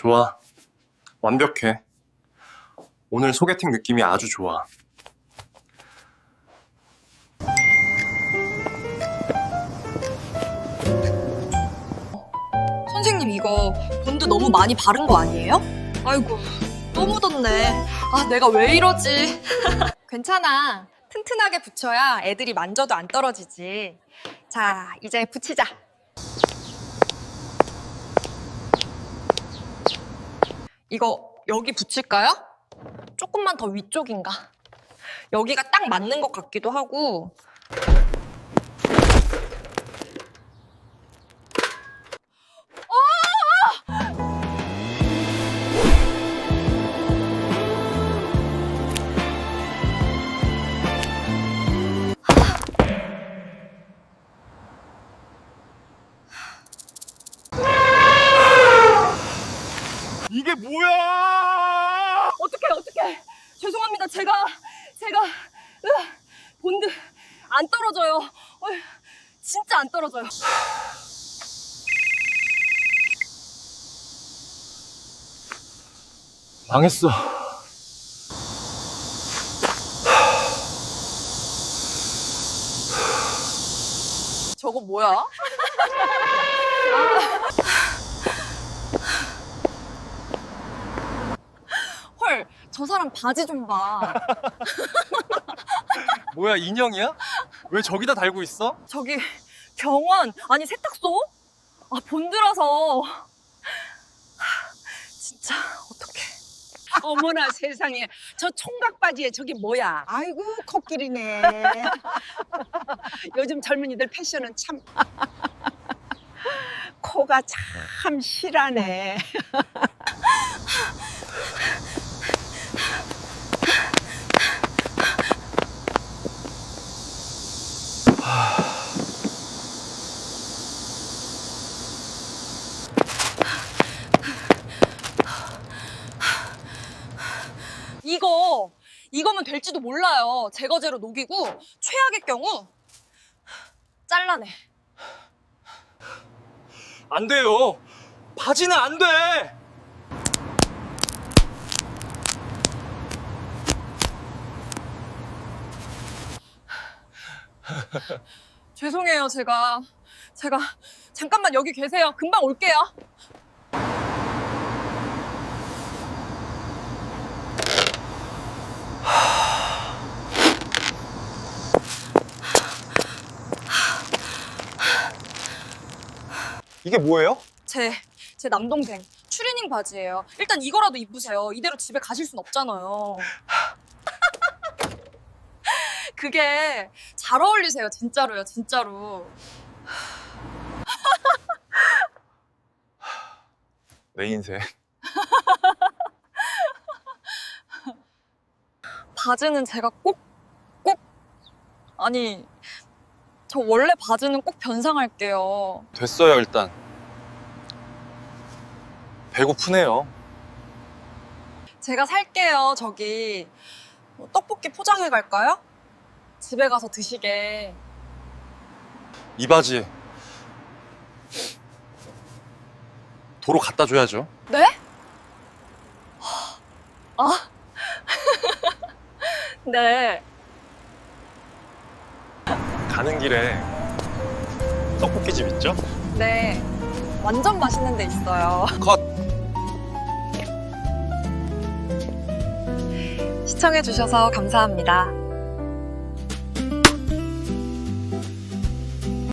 좋아. 완벽해. 오늘 소개팅 느낌이 아주 좋아. 선생님 이거 본드 너무 많이 바른 거 아니에요? 아이고 또 묻었네. 아 내가 왜 이러지? 괜찮아. 튼튼하게 붙여야 애들이 만져도 안 떨어지지. 자 이제 붙이자. 이거 여기 붙일까요? 조금만 더 위쪽인가? 여기가 딱 맞는 것 같기도 하고. 이게 뭐야! 어떡해 어떡해 죄송합니다 제가 제가 으아, 본드 안 떨어져요 어휴, 진짜 안 떨어져요 망했어. 저거 뭐야? 헐 저 사람 바지 좀 봐 뭐야, 인형이야? 왜 저기다 달고 있어? 저기 병원 아니 세탁소? 아 본드라서 하, 진짜 어떡해 어머나 세상에 저 총각 바지에 저게 뭐야? 아이고 코끼리네. 요즘 젊은이들 패션은 참 코가 참 실하네. 이거 이거면 될지도 몰라요. 제거제로 녹이고 최악의 경우 잘라내. 안 돼요. 바지는 안 돼. 죄송해요, 제가 제가 잠깐만 여기 계세요. 금방 올게요. 이게 뭐예요? 제 제 남동생 추리닝 바지예요. 일단 이거라도 입으세요. 이대로 집에 가실 순 없잖아요. 그게 잘 어울리세요, 진짜로요, 진짜로. 내 인생. 바지는 제가 꼭, 꼭, 아니, 저 원래 바지는 꼭 변상할게요. 됐어요, 일단. 배고프네요. 제가 살게요, 저기. 뭐 떡볶이 포장해 갈까요? 집에 가서 드시게. 이 바지. 도로 갖다 줘야죠. 네? 아. 네. 가는 길에 떡볶이집 있죠? 네. 완전 맛있는 데 있어요. 컷! 시청해주셔서 감사합니다.